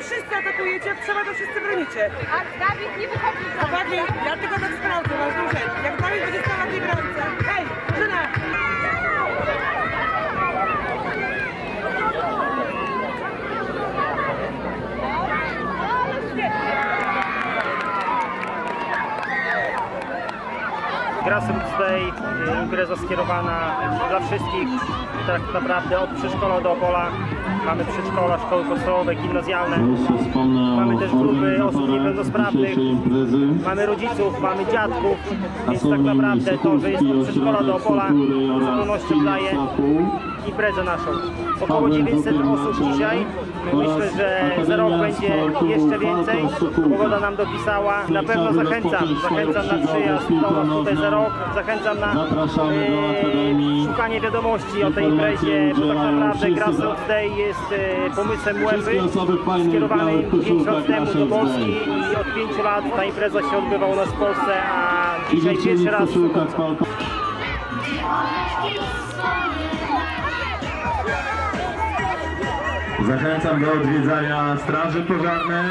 wszyscy atakujecie, trzeba to wszyscy bronicie. A Dawid nie wychodzi. Dokładnie, dlatego tak sprawdzę, masz dłużej. Grassroots Day, y, impreza skierowana dla wszystkich, tak naprawdę od przedszkola do Opola. Mamy przedszkola, szkoły podstawowe, gimnazjalne, Mamy też grupy osób niepełnosprawnych. mamy rodziców, mamy dziadków, więc tak naprawdę to, że jest od przedszkola do Opola, z Film daje imprezę naszą. Około Paweł 900 Dubiel osób dzisiaj. Myślę, że za rok będzie jeszcze więcej. Pogoda nam dopisała. Na pewno zachęcam, zachęcam na przyjazd do nas tutaj za nożną. Rok. Zachęcam na e, szukanie wiadomości o tej imprezie, bo tak naprawdę wszyscy. Grassroots Day jest e, pomysłem UEFA Wszystkie osoby w fajnych skierowany białych 5 lat temu do Polski i od 5 lat ta impreza się odbywa u nas w Polsce, a I dzisiaj pierwszy raz. Zachęcam do odwiedzania Straży Pożarnej.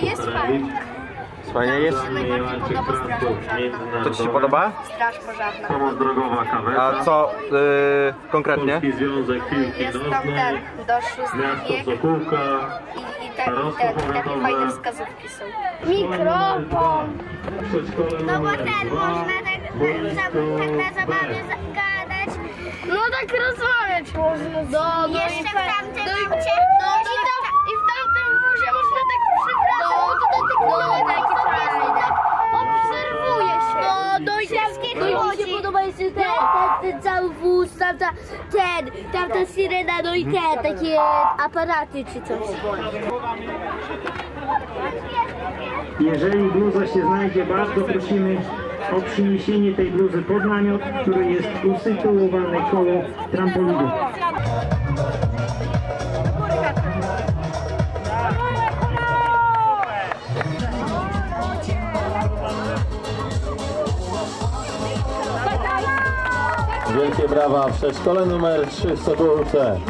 Jest fajnie. Fajnie jest. Najbardziej podoba Straż Pożarna. To Ci się podoba? Straż Pożarna. Pomoc drogowa. A co y, konkretnie? Polski Związek Piłki Jest tam ten, do szóstych wiek i, i, tak, i te, takie fajne wskazówki są. Mikrofon! No bo ten można tak, Boisko tak na zabawie B. zagadać. No tak rozmawiać można. No, no Jeszcze w tamtym no i, aucie. no, i, tam, I w tamtym wózie można tak przywracać. No, to tak, no, taki fajny. Obserwuje się. No, no i no mi się podoba jeszcze ten, ten, ten cały wóz, tam ta, ten, tam ta syrena, no i te, takie aparaty czy coś. Jeżeli bluza się znajdzie, bardzo prosimy o przyniesienie tej bluzy pod namiot, który jest usytuowany koło trampolinu. Wielkie brawa w przedszkole numer 3 w Sokółce.